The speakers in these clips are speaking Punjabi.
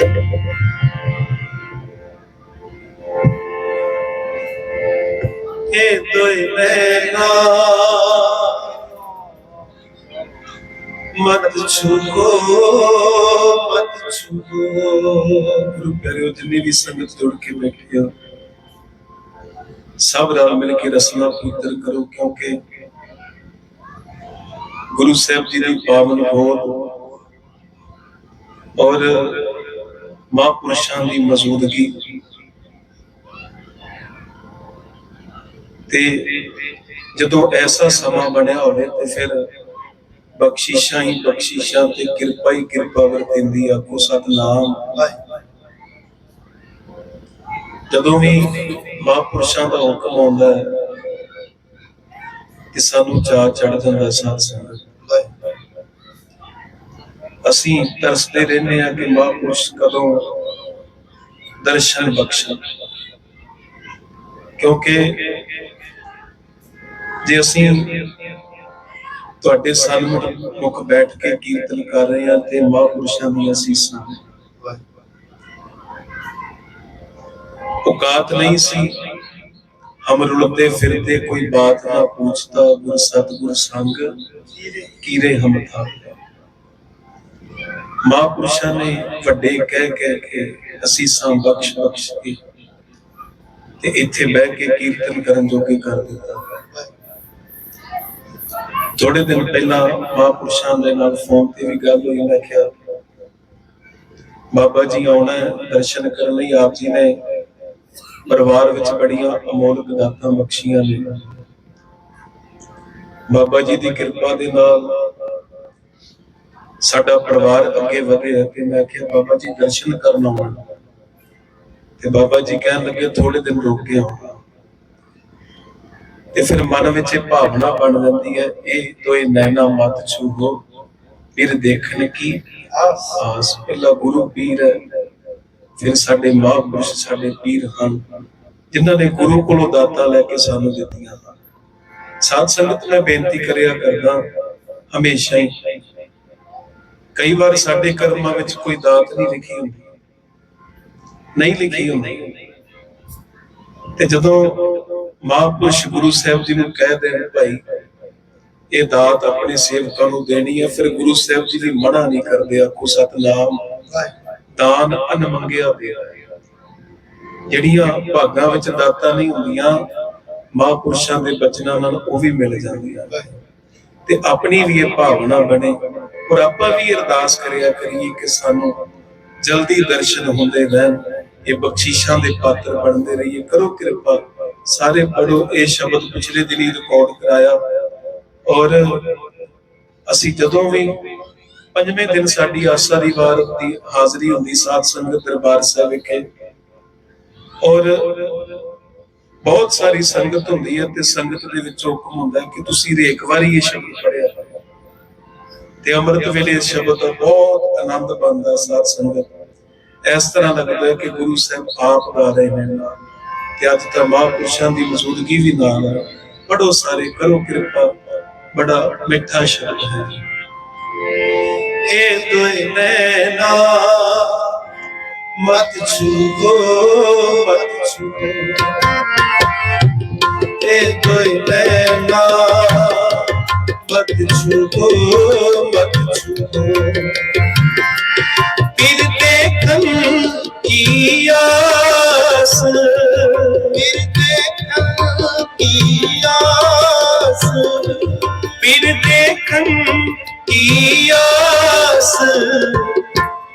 ਇਹ ਦੋਇ ਨੈਣਾ ਮਤ ਛੂਕੋ ਮਤ ਛੂਕੋ ਗੁਰੂ ਪਿਆਰਿਓ ਜਿੰਨੀ ਵੀ ਸੰਗਤ ਜੁੜ ਕੇ ਬੈਠੀ ਆ ਸਭ ਰਲ ਮਿਲ ਕੇ ਰਸਨਾ ਪਵਿੱਤਰ ਕਰੋ ਕਿਉਂਕਿ ਗੁਰੂ ਸਾਹਿਬ ਜੀ ਦੀ ਪਾਵਨ ਹੋਂਦ ਔਰ ਮਹਾਂਪੁਰਸ਼ਾਂ ਦੀ ਮੌਜੂਦਗੀ ਤੇ ਜਦੋਂ ਐਸਾ ਸਮਾਂ ਬਣਿਆ ਹੋਵੇ ਤੇ ਫਿਰ ਬਖਸ਼ਿਸ਼ਾਂ ਹੀ ਬਖਸ਼ਿਸ਼ਾਂ ਤੇ ਕਿਰਪਾ ਹੀ ਕਿਰਪਾ ਵਰਤਿੰਦੀ ਆਖੋ ਸਤਨਾਮ। ਜਦੋਂ ਵੀ ਮਹਾਂਪੁਰਸ਼ਾਂ ਦਾ ਹੁਕਮ ਆਉਂਦਾ ਹੈ ਕਿ ਸਾਨੂੰ ਚਾਹ ਚੜ ਜਾਂਦਾ ਸਾਧ ਸੰਗਤ। ਅਸੀਂ ਤਰਸਦੇ ਰਹਿੰਦੇ ਆ ਕਿ ਮਹਾਂਪੁਰਸ਼ ਕਦੋਂ ਦਰਸ਼ਨ ਬਖਸ਼ਣ। ਕਿਉਂਕਿ ਜੇ ਅਸੀਂ ਤੁਹਾਡੇ ਸਾਹਮਣੇ ਮੁਖ ਬੈਠ ਕੇ ਕੀਰਤਨ ਕਰ ਰਹੇ ਹਾਂ ਤੇ ਮਹਾਂਪੁਰਸ਼ਾਂ ਦੀਆਂ ਅਸੀਸਾਂ। ਔਕਾਤ ਨਹੀਂ ਸੀ। ਹਮ ਰੁਲਦੇ ਫਿਰਦੇ ਕੋਈ ਬਾਤ ਨਾ ਪੁੱਛਤਾ ਗੁਰ ਸਤਗੁਰ ਸੰਗ ਕੀਰੇ ਹਮ ਥਾ ਮਹਾਂਪੁਰਸ਼ਾਂ ਨੇ ਵੱਡੇ ਕਹਿ ਕਹਿ ਕੇ ਅਸੀਸਾਂ ਬਖਸ਼ ਬਖਸ਼ ਕੇ ਤੇ ਇੱਥੇ ਬਹਿ ਕੇ ਕੀਰਤਨ ਕਰਨ ਜੋਗੇ ਕਰ ਦਿੱਤਾ। ਥੋੜੇ ਦਿਨ ਪਹਿਲਾਂ ਮਹਾਂਪੁਰਸ਼ਾਂ ਦੇ ਨਾਲ ਫੋਨ ਤੇ ਵੀ ਗੱਲ ਹੋਈ, ਮੈਂ ਕਿਹਾ, ਬਾਬਾ ਜੀ ਆਉਣਾ ਦਰਸ਼ਨ ਕਰਨ ਲਈ ਆਪ ਜੀ ਨੇ ਪਰਿਵਾਰ ਵਿੱਚ ਬੜੀਆਂ ਅਮੋਲਕ ਦਾਤਾਂ ਬਖਸ਼ੀਆਂ ਨੇ। ਬਾਬਾ ਜੀ ਦੀ ਕਿਰਪਾ ਦੇ ਨਾਲ ਸਾਡਾ ਪਰਿਵਾਰ ਅੱਗੇ ਵਧਿਆ ਤੇ ਮੈਂ ਕਿਹਾ ਬਾਬਾ ਜੀ, ਦਰਸ਼ਨ ਕਰਨ ਆਉਣਾ। ਤੇ ਬਾਬਾ ਜੀ ਕਹਿਣ ਲੱਗੇ ਥੋੜੇ ਦਿਨ ਰੁਕ ਕੇ ਆਉਣਾ ਤੇ ਫਿਰ ਮਨ ਵਿੱਚ ਇਹ ਭਾਵਨਾ ਬਣ ਜਾਂਦੀ ਹੈ, ਇਹ ਦੋਏ ਨੈਣਾ ਮਤ ਛੂਹੋ ਫਿਰ ਦੇਖਣ ਕੀ ਆਸ, ਪਹਿਲਾ ਗੁਰੂ ਪੀਰ ਹੈ, ਫਿਰ ਸਾਡੇ ਮਹਾਂਪੁਰਸ਼ ਸਾਡੇ ਪੀਰ ਹਨ, ਜਿਨ੍ਹਾਂ ਨੇ ਗੁਰੂ ਕੋਲੋਂ ਦਾਤਾਂ ਲੈ ਕੇ ਸਾਨੂੰ ਦਿੱਤੀਆਂ ਹਨ। ਸਾਧ ਸੰਗਤ, ਮੈਂ ਬੇਨਤੀ ਕਰਿਆ ਕਰਦਾ, ਹਮੇਸ਼ਾ ਹੀ ਕਈ ਵਾਰ ਸਾਡੇ ਕਰਮਾਂ ਵਿੱਚ ਕੋਈ ਦਾਤ ਨਹੀਂ ਲਿਖੀ ਹੁੰਦੀ। ਨਹੀਂ ਲਿਖੀ ਹੁੰਦੀ। ਤੇ ਜਦੋਂ ਮਹਾਂਪੁਰਸ਼ ਗੁਰੂ ਸਾਹਿਬ ਜੀ ਨੂੰ ਕਹਿ ਦੇਣ, ਭਾਈ, ਇਹ ਦਾਤ ਆਪਣੇ ਸੇਵਕਾਂ ਨੂੰ ਦੇਣੀ ਹੈ ਫਿਰ ਗੁਰੂ ਸਾਹਿਬ ਜੀ ਵੀ ਮਨਾ ਨਹੀਂ ਕਰਦੇ, ਆਖੋ, ਸਤਨਾਮ ਦਾਨ ਅਨਮੰਗਿਆ ਦੇ ਜਿਹੜੀਆਂ ਭਾਗਾਂ ਵਿੱਚ ਦਾਤਾਂ ਨਹੀਂ ਹੁੰਦੀਆਂ, ਮਹਾਂਪੁਰਸ਼ਾਂ ਦੇ ਬਚਨਾਂ ਨਾਲ ਉਹ ਵੀ ਮਿਲ ਜਾਂਦੀਆਂ ਤੇ ਆਪਣੀ ਵੀ ਇਹ ਭਾਵਨਾ ਬਣੇ। ਔਰ ਆਪਾਂ ਵੀ ਅਰਦਾਸ ਕਰਿਆ ਕਰੀਏ ਕਿ ਸਾਨੂੰ ਜਲਦੀ ਦਰਸ਼ਨ ਹੁੰਦੇ ਰਹਿਣ, ਇਹ ਬਖਸ਼ਿਸ਼ਾਂ ਦੇ ਪਾਤਰ ਬਣਦੇ ਰਹੀਏ। ਕਰੋ ਕਿਰਪਾ, ਸਾਰੇ ਪੜੋ ਇਹ ਸ਼ਬਦ ਪਿਛਲੇ ਦਿਨੀ ਰਿਕਾਰਡ ਕਰਾਇਆ। ਔਰ ਅਸੀਂ ਜਦੋਂ ਵੀ ਪੰਜਵੇਂ ਦਿਨ ਸਾਡੀ ਆਸਾ ਦੀ ਵਾਰ ਦੀ ਹਾਜ਼ਰੀ ਹੁੰਦੀ, ਸਾਧ ਸੰਗਤ ਦਰਬਾਰ ਸਾਹਿਬ ਵਿਖੇ। ਔਰ ਬਹੁਤ ਸਾਰੀ ਸੰਗਤ ਹੁੰਦੀ ਹੈ ਤੇ ਸੰਗਤ ਦੇ ਵਿੱਚ ਹੁਕਮ ਹੁੰਦਾ ਕਿ ਤੁਸੀਂ ਇੱਕ ਵਾਰੀ ਇਹ ਸ਼ਬਦ ਪੜਿਆ ਤੇ ਅੰਮ੍ਰਿਤ ਵੇਲੇ ਇਸ ਸ਼ਬਦ ਦਾ ਬਹੁਤ ਆਨੰਦ ਬਣਦਾ ਸਾਧ ਸੰਗਤ। ਇਸ ਤਰ੍ਹਾਂ ਲੱਗਦਾ ਕਿ ਗੁਰੂ ਸਾਹਿਬ ਆਪ ਗਾ ਰਹੇ ਨੇ ਤੇ ਅੱਜ ਤਾਂ ਮਹਾਂਪੁਰਸ਼ਾਂ ਦੀ ਮੌਜੂਦਗੀ ਵੀ ਨਾਲ ਪੜੋ ਸਾਰੇ, ਕਰੋ ਕਿਰਪਾ। ਬੜਾ ਮਿੱਠਾ ਸ਼ਬਦ ਹੈ। ਇਹ ਦੋਏ ਨੈਣਾ, ਮਤ ਛੂਗੋ ਮਤ ਛੂਗੋ ਇਹ ਦੋਏ ਨੈਣਾ ਮਤ ਛੂਗੋ ਮਤ ਛੂਗੋ ਫਿਰ ਦੇਖਣ ਕੀ ਆਸ ਫਿਰ ਦੇਖਣ ਕੀ ਆਸ ਫਿਰ ਦੇਖਣ ਕੀ ਆਸ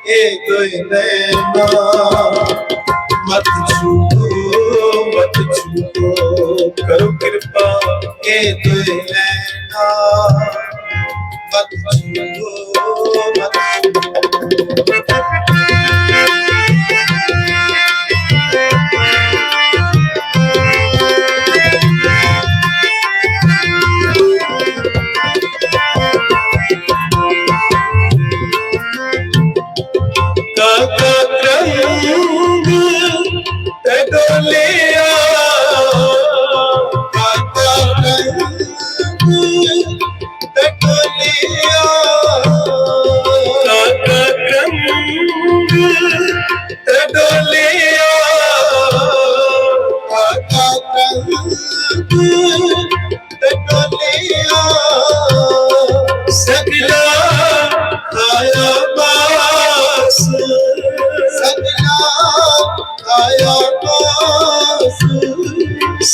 ਇਹ ਕੋਈ ਨੈਣਾ ਮਤ ਛੂਟੋ ਮਤ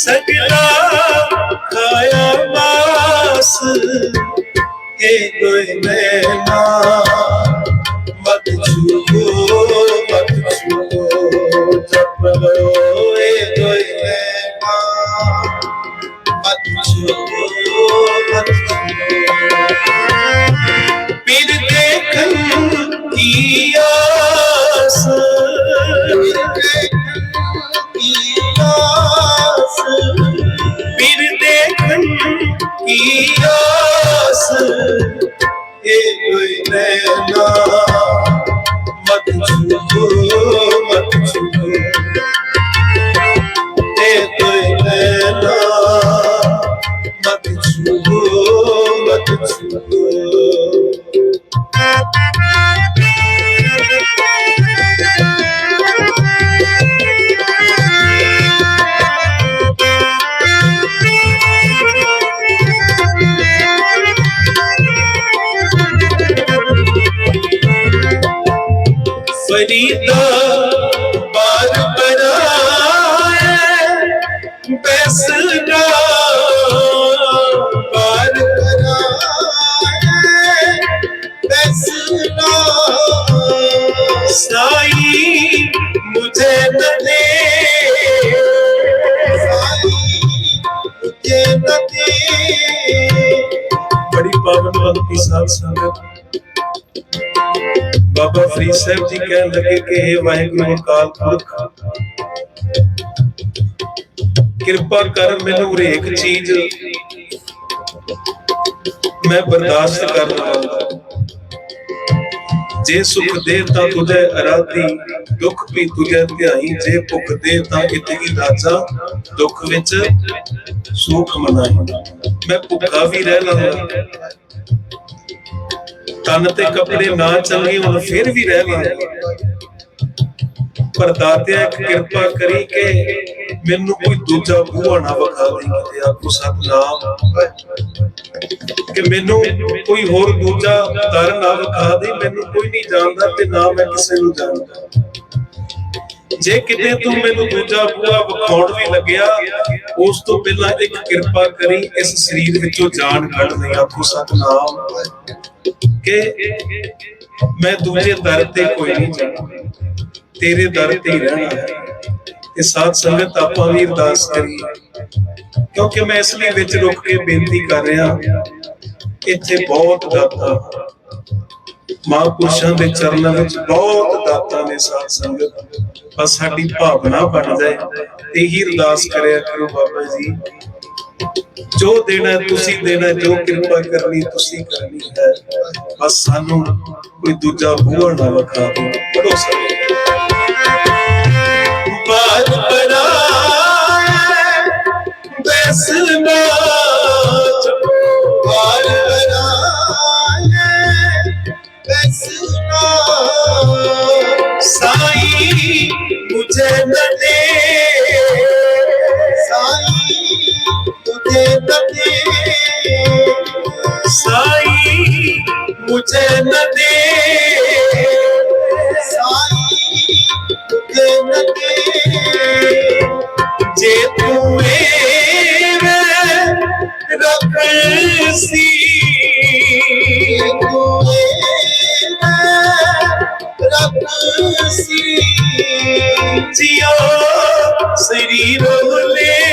ਸਗਲਾ ਖਾਇਆ ਮਾਸ ਇਹ ਕੋਈ ਨੈਣਾ ਛੂਓ ਫਰੀਦਾ ਬਾਰ ਬਰਾਏ ਬੈਸਦਾ ਬਾਰ ਕਰਾਏ ਬੈਸਨਾ ਸਾਈ ਮੁਝੇ ਨ ਬੜੀ ਪਾਵਨ ਭਗਤੀ ਸਾਧ ਸੰਗਤ ਬਾਬਾ ਫਰੀਦ ਸਾਹਿਬ ਜੀ ਕਹਿਣ ਲੱਗੇ ਕਿ ਇਹ ਵਾਹਿਗੁਰੂ ਅਕਾਲ ਪੁਰਖ, ਕਿਰਪਾ ਕਰ ਮੈਨੂੰ ਹਰੇਕ ਚੀਜ਼ ਮੈਂ ਬਰਦਾਸ਼ਤ ਕਰ ਲਵਾਂਗਾ ਜੇ ਸੁਖ ਦੇ ਤਾਂ ਤੁਝੇ ਅਰਾਧੀ, ਦੁੱਖ ਵੀ ਤੁਝੇ ਧਿਆਈ। ਜੇ ਭੁੱਖ ਦੇ ਤਾਂ ਇਤਨੀ ਰਾਜਾ ਦੁੱਖ ਵਿੱਚ ਸੁਖ ਮਨਾਈ ਮੈਂ ਭੁੱਖਾ ਵੀ ਰਹਿ ਲਾਂਗਾ। ਤਨ ਤੇ ਕੱਪੜੇ ਨਾ ਚੱਲੇ ਹੁਣ, ਫਿਰ ਵੀ ਰਹਿ ਪਰ ਦਾਤਿਆ ਕਿਰਪਾ ਕਰੀ ਕਿ ਮੈਨੂੰ ਕੋਈ ਦੂਜਾ ਬੂਹਾ ਨਾ ਵਿਖਾ ਦੇ ਕਿਤੇ ਆਖੋ ਸਤਨਾਮ। ਕਿ ਮੈਨੂੰ ਕੋਈ ਹੋਰ ਦੂਜਾ ਦਰ ਨਾ ਵਿਖਾ ਦੇ, ਮੈਨੂੰ ਕੋਈ ਨਹੀਂ ਜਾਣਦਾ ਤੇ ਨਾ ਮੈਂ ਕਿਸੇ ਨੂੰ ਜਾਣਦਾ। ਜੇ ਕਿਤੇ ਤੂੰ ਮੈਨੂੰ ਦੂਜਾ ਬੂਹਾ ਵਿਖਾਉਣ ਵੀ ਲੱਗਿਆ, ਉਸ ਤੋਂ ਪਹਿਲਾਂ ਇੱਕ ਕਿਰਪਾ ਕਰੀ, ਇਸ ਸਰੀਰ ਵਿੱਚੋਂ ਜਾਨ ਕੱਢ ਦੇ ਆਖੋ ਸਤਨਾਮ। ਕਿ ਮੈਂ ਦੂਜੇ ਦਰ ਤੇ ਕੋਈ ਨਹੀਂ ਜਾਣਾ, ਤੇਰੇ ਦਰ ਤੇ ਹੀ ਰਹਿਣਾ ਤੇ ਸਾਧ ਸੰਗਤ ਆਪਾਂ ਵੀ ਅਰਦਾਸ ਕਰੀਏ। ਕਿਉਂਕਿ ਮੈਂ ਇਸ ਲਈ ਵਿੱਚ ਰੁਕ ਕੇ ਬੇਨਤੀ ਕਰ ਰਿਹਾ, ਇੱਥੇ ਬਹੁਤ ਦਾਤਾ। ਮਹਾਂਪੁਰਸ਼ਾਂ ਦੇ ਚਰਨਾਂ ਵਿੱਚ ਬਹੁਤ ਦਾਤਾਂ ਨੇ ਸਾਧ ਸੰਗਤ। ਬਸ ਸਾਡੀ ਭਾਵਨਾ ਬਣ ਜਾਏ। ਤੇ ਹੀ ਅਰਦਾਸ ਕਰਿਆ ਕਰੋ ਬਾਬਾ ਜੀ। ਜੋ ਦੇਣਾ, ਤੁਸੀਂ ਦੇਣਾ, ਜੋ ਕਿਰਪਾ ਕਰਨੀ, ਤੁਸੀਂ ਕਰਨੀ ਹੈ। ਬਸ ਸਾਨੂੰ ਕੋਈ ਦੂਜਾ ਬੂਹਾ ਨਾ ਵਖਾ ਦਿਓ। ਪੜੋ ਮੁਝੇ ਦੇ ਸਾਈ ਤੁਝੇ ਨਦੀ ਸਾਈ ਮੁਝੇ ਨ ਸਾਈ ਤੁਝੇ ਨਦੀ ਜੇ ਤੂੰ ਏਵੇਂ ਰੱਖ ਸੀ ਜਿਓ ਸਰੀਰ ਲੈ ਜਿਓ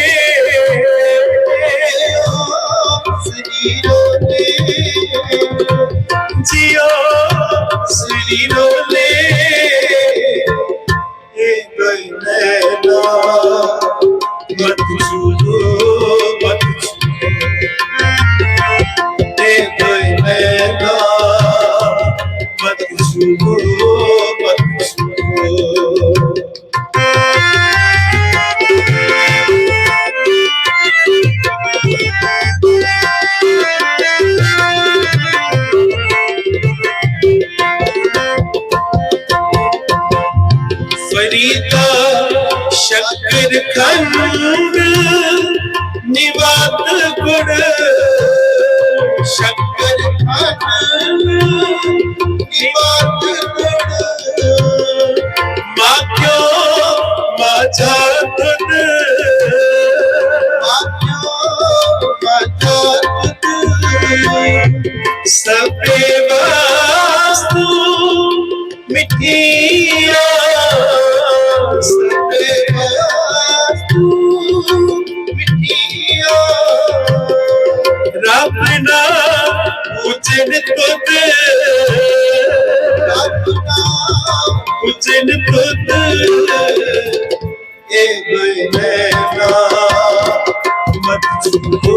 ਟਕਾ ਸ਼ਕਰ ਖੰਡ ਨਿਵਾਤ ਗੁੜ ਸ਼ਕਰ ਖੰਡ ਨਿਵਾਤ ਗੁੜ ਮਾਖਿਓ ਮਾਝਾ ਤਨ ਰੱਬ ਨਾ ਉਚਨ ਤੁਧ ਰੱਬ ਨਾਮ ਉਚਨ ਤੁਧ ਇਹ ਗਏ ਨੈਣਾ ਮਤ ਛੂਹੋ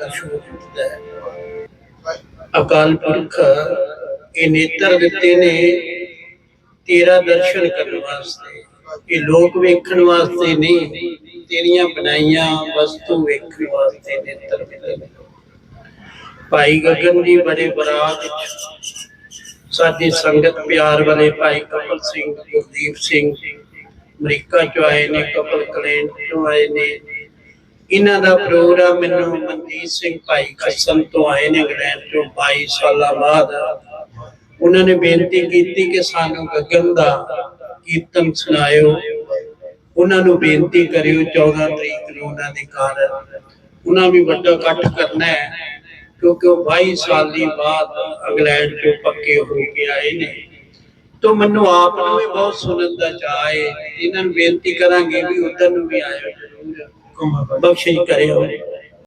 ਦਾ ਸ਼ੋਕ ਹੁੰਦਾ ਹੈ। ਅਕਾਲ ਪੁਰਖ ਇਹ ਨੇਤਰ ਦਿੱਤੇ ਨੇ ਤੇਰਾ ਦਰਸ਼ਨ ਕਰਨ ਵਾਸਤੇ। ਇਹ ਲੋਕ ਵੇਖਣ ਵਾਸਤੇ ਨਹੀਂ, ਤੇਰੀਆਂ ਬਣਾਈਆਂ ਵਸਤੂ ਵੇਖਣ ਵਾਸਤੇ ਨੇਤਰ ਮਿਲੇ ਨੇ। ਭਾਈ ਗਗਨ ਜੀ ਬੜੇ ਬਰਾਗ ਸਾਡੀ ਸੰਗਤ ਪਿਆਰ ਵਾਲੇ ਭਾਈ ਕਪਲ ਸਿੰਘ, ਗੁਰਦੀਪ ਸਿੰਘ, ਅਮਰੀਕਾ ਚੋਂ ਆਏ ਨੇ, ਕਪਲ ਕਲੇਨ ਚੋਂ ਆਏ ਨੇ। ਇਹਨਾਂ ਦਾ ਪ੍ਰੋਗਰਾਮ ਮੈਨੂੰ ਮਨਜੀਤ ਸਿੰਘ ਭਾਈ ਖਸਨ ਤੋਂ ਆਏ ਨੇ ਇੰਗਲੈਂਡ ਤੋਂ 22 ਸਾਲਾਂ ਬਾਅਦ। ਉਹਨਾਂ ਨੇ ਬੇਨਤੀ ਕੀਤੀ ਕਿ ਸਾਨੂੰ ਗਗਨ ਦਾ ਕੀਰਤਨ ਸੁਣਾਇਓ। ਉਹਨਾਂ ਨੂੰ ਬੇਨਤੀ ਕਰਿਓ 14 ਤਰੀਕ ਨੂੰ ਉਹਨਾਂ ਦੇ ਘਰ। ਉਹਨਾਂ ਵੀ ਵੱਡਾ ਇਕੱਠ ਕਰਨਾ ਹੈ, ਕਿਉਂਕਿ ਉਹ 22 ਸਾਲ ਦੀ ਬਾਅਦ ਇੰਗਲੈਂਡ ਤੋਂ ਪੱਕੇ ਹੋ ਕੇ ਆਏ ਨੇ। ਤੋ ਮੈਨੂੰ ਆਪ ਨੂੰ ਵੀ ਬਹੁਤ ਸੁਣਨ ਦਾ ਚਾਅ ਹੈ। ਇਹਨਾਂ ਨੂੰ ਬੇਨਤੀ ਕਰਾਂਗੇ ਵੀ ਉਧਰ ਨੂੰ ਵੀ ਆਇਓ ਜ਼ਰੂਰ। ਬਖਸ਼ਿਸ਼ ਕਰਿਓ।